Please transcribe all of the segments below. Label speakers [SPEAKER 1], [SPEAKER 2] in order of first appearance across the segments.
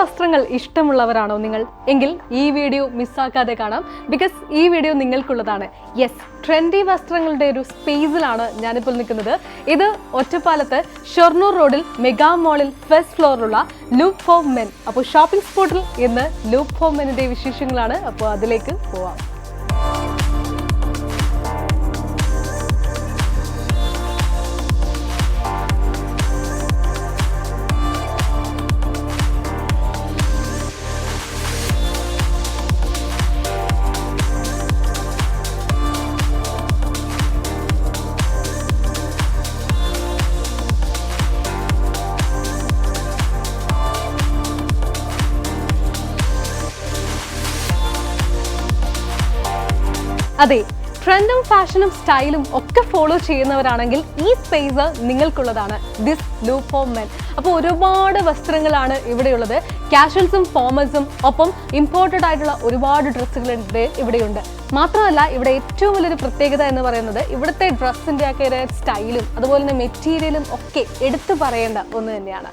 [SPEAKER 1] വസ്ത്രങ്ങൾ ഇഷ്ടമുള്ളവരാണോ നിങ്ങൾ? എങ്കിൽ ഈ വീഡിയോ മിസ്സാക്കാതെ കാണാം. ബിക്കോസ് ഈ വീഡിയോ നിങ്ങൾക്കുള്ളതാണ്. യെസ് ട്രെൻഡി വസ്ത്രങ്ങളുടെ ഒരു സ്പേസിലാണ് ഞാനിപ്പോൾ നിൽക്കുന്നത്. ഇത് ഒറ്റപ്പാലത്ത് ഷൊർണൂർ റോഡിൽ മെഗാ മോളിൽ ഫസ്റ്റ് ഫ്ലോറിലുള്ള ലൂപ്പ് ഫോം മെൻ അപ്പോൾ ഷോപ്പിംഗ് സ്പോട്ടിൽ ഇന്ന് ലൂപ്പ് ഫോം മെനിന്റെ വിശേഷങ്ങളാണ്. അപ്പോൾ അതിലേക്ക് പോവാം. അതെ ട്രെൻഡും ഫാഷനും സ്റ്റൈലും ഒക്കെ ഫോളോ ചെയ്യുന്നവരാണെങ്കിൽ ഈ സ്പേസ് നിങ്ങൾക്കുള്ളതാണ്. ദിസ് ലൂ ഫോർ മെൻ അപ്പോൾ ഒരുപാട് വസ്ത്രങ്ങളാണ് ഇവിടെയുള്ളത്. കാഷ്വൽസും ഫോമൽസും ഒപ്പം ഇമ്പോർട്ടഡ് ആയിട്ടുള്ള ഒരുപാട് ഡ്രസ്സുകളുണ്ട് ഇവിടെയുണ്ട്. മാത്രമല്ല ഇവിടെ ഏറ്റവും വലിയൊരു പ്രത്യേകത എന്ന് പറയുന്നത് ഇവിടുത്തെ ഡ്രസ്സിന്റെ ഒക്കെ സ്റ്റൈലും അതുപോലെ തന്നെ മെറ്റീരിയലും ഒക്കെ എടുത്തു പറയേണ്ട ഒന്ന് തന്നെയാണ്.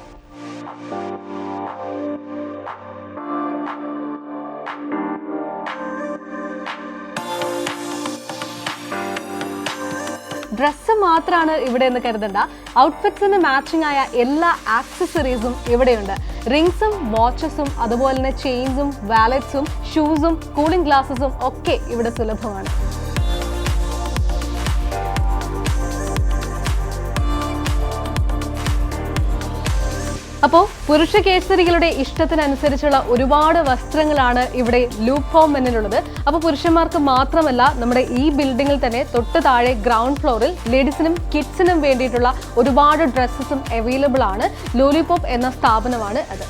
[SPEAKER 1] ഡ്രസ്സ് മാത്രമാണ് ഇവിടെ എന്ന് കരുതണ്ട. ഔട്ട്ഫിറ്റ്സിന് മാച്ചിങ് ആയ എല്ലാ ആക്സസറീസും ഇവിടെയുണ്ട്. റിങ്സും വാച്ചസും അതുപോലെ തന്നെ ചെയിൻസും വാലറ്റ്സും ഷൂസും കൂളിംഗ് ഗ്ലാസസും ഒക്കെ ഇവിടെ സുലഭമാണ്. അപ്പോൾ പുരുഷ കേസരികളുടെ ഇഷ്ടത്തിനനുസരിച്ചുള്ള ഒരുപാട് വസ്ത്രങ്ങളാണ് ഇവിടെ ലൂപ്പ് ഹോം മെന്നിലുള്ളത് അപ്പോൾ പുരുഷന്മാർക്ക് മാത്രമല്ല നമ്മുടെ ഈ ബിൽഡിങ്ങിൽ തന്നെ തൊട്ട് താഴെ ഗ്രൗണ്ട് ഫ്ലോറിൽ ലേഡീസിനും കിഡ്സിനും വേണ്ടിയിട്ടുള്ള ഒരുപാട് ഡ്രസ്സസും അവൈലബിൾ ആണ്. ലോലിപോപ്പ് എന്ന സ്ഥാപനമാണ് അത്.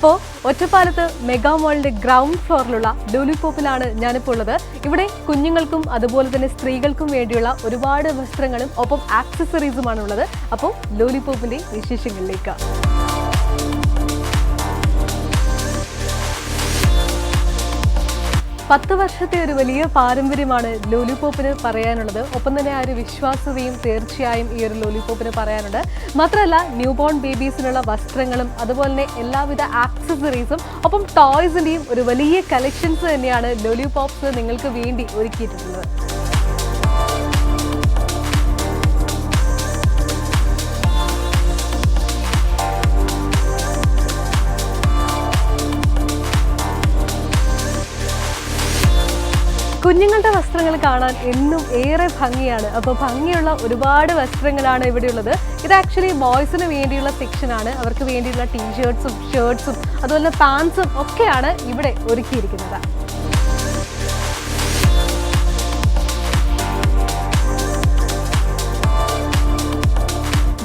[SPEAKER 1] അപ്പോൾ ഒറ്റപ്പാലത്ത് മെഗാ മോളിന്റെ ഗ്രൗണ്ട് ഫ്ലോറിലുള്ള ലൂലിപോപ്പിലാണ് ഞാനിപ്പോൾ ഉള്ളത്. ഇവിടെ കുഞ്ഞുങ്ങൾക്കും അതുപോലെ തന്നെ സ്ത്രീകൾക്കും വേണ്ടിയുള്ള ഒരുപാട് വസ്ത്രങ്ങളും ഒപ്പം ആക്സസറീസുമാണ് ഉള്ളത് അപ്പോൾ ലോലിപോപ്പിന്റെ വിശേഷങ്ങളിലേക്ക്. പത്ത് വർഷത്തെ ഒരു വലിയ പാരമ്പര്യമാണ് ലോലിപോപ്പിന് പറയാനുള്ളത്. ഒപ്പം തന്നെ ആ ഒരു വിശ്വാസ്യതയും തീർച്ചയായും ഈ ഒരു ലോലിപോപ്പിന് പറയാനുണ്ട്. മാത്രമല്ല ന്യൂ ബോൺ ബേബീസിനുള്ള വസ്ത്രങ്ങളും അതുപോലെ തന്നെ എല്ലാവിധ ആക്സസറീസും ഒപ്പം ടോയ്സിന്റെയും ഒരു വലിയ കളക്ഷൻസ് തന്നെയാണ് ലോലിപോപ്സ് നിങ്ങൾക്ക് വേണ്ടി ഒരുക്കിയിട്ടുള്ളത്. കുഞ്ഞുങ്ങളുടെ വസ്ത്രങ്ങൾ കാണാൻ എന്നും ഏറെ ഭംഗിയാണ്. അപ്പോൾ ഭംഗിയുള്ള ഒരുപാട് വസ്ത്രങ്ങളാണ് ഇവിടെയുള്ളത്. ഇത് ആക്ച്വലി ബോയ്സിന് വേണ്ടിയുള്ള സെക്ഷനാണ് അവർക്ക് വേണ്ടിയുള്ള ടീഷർട്ട്സും ഷർട്ട്സും അതുപോലെ പാൻസും ഒക്കെയാണ് ഇവിടെ ഒരുക്കിയിരിക്കുന്നത്.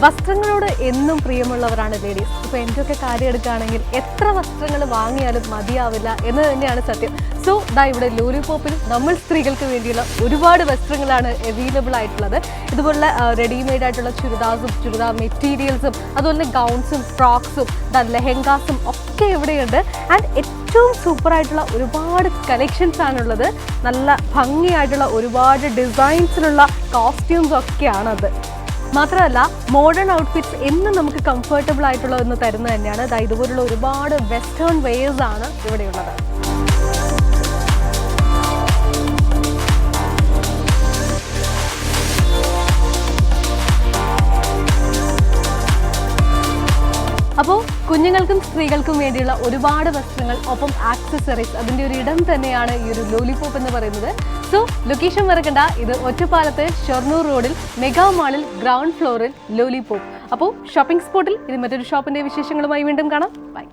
[SPEAKER 1] വസ്ത്രങ്ങളോട് എന്നും പ്രിയമുള്ളവരാണ് ലേഡീസ് ഇപ്പോൾ ഒക്കെ കാര്യം എടുക്കുകയാണെങ്കിൽ എത്ര വസ്ത്രങ്ങൾ വാങ്ങിയാലും മതിയാവില്ല എന്ന് തന്നെയാണ് സത്യം. സോ ദാ ഇവിടെ ലോലിപോപ്പിൽ നമ്മൾ സ്ത്രീകൾക്ക് വേണ്ടിയുള്ള ഒരുപാട് വസ്ത്രങ്ങളാണ് അവൈലബിൾ ആയിട്ടുള്ളത്. ഇതുപോലുള്ള റെഡിമെയ്ഡ് ആയിട്ടുള്ള ചുരിദാസും ചുരിദാർ മെറ്റീരിയൽസും അതുപോലെ ഗൗൺസും ഫ്രോക്സും ദ ലെഹങ്കാസും ഒക്കെ ഇവിടെയുണ്ട്. ആൻഡ് ഏറ്റവും സൂപ്പർ ആയിട്ടുള്ള ഒരുപാട് കളക്ഷൻസ് ആണുള്ളത്. നല്ല ഭംഗിയായിട്ടുള്ള ഒരുപാട് ഡിസൈൻസിലുള്ള കോസ്റ്റ്യൂംസ് ഒക്കെയാണത്. മാത്രമല്ല മോഡേൺ ഔട്ട്ഫിറ്റ്സ് എന്നും നമുക്ക് കംഫർട്ടബിൾ ആയിട്ടുള്ള ഒന്ന് തരുന്നത് തന്നെയാണ്. ഇതുപോലുള്ള ഒരുപാട് വെസ്റ്റേൺ വെയേഴ്സ് ആണ് ഇവിടെയുള്ളത്. കുഞ്ഞുങ്ങൾക്കും സ്ത്രീകൾക്കും വേണ്ടിയുള്ള ഒരുപാട് വസ്ത്രങ്ങൾ ഒപ്പം ആക്സസറീസ് അതിന്റെ ഒരു ഇടം തന്നെയാണ് ഈ ഒരു ലോലിപോപ്പ് എന്ന് പറയുന്നത്. സോ ലൊക്കേഷൻ മറക്കണ്ട. ഇത് ഒറ്റപ്പാലത്ത് ഷൊർണൂർ റോഡിൽ മെഗാ മാളിൽ ഗ്രൗണ്ട് ഫ്ലോറിൽ ലോലിപോപ്പ് അപ്പോൾ ഷോപ്പിംഗ് സ്പോട്ടിൽ ഇത് മറ്റൊരു ഷോപ്പിന്റെ വിശേഷങ്ങളുമായി വീണ്ടും കാണാം. ബൈ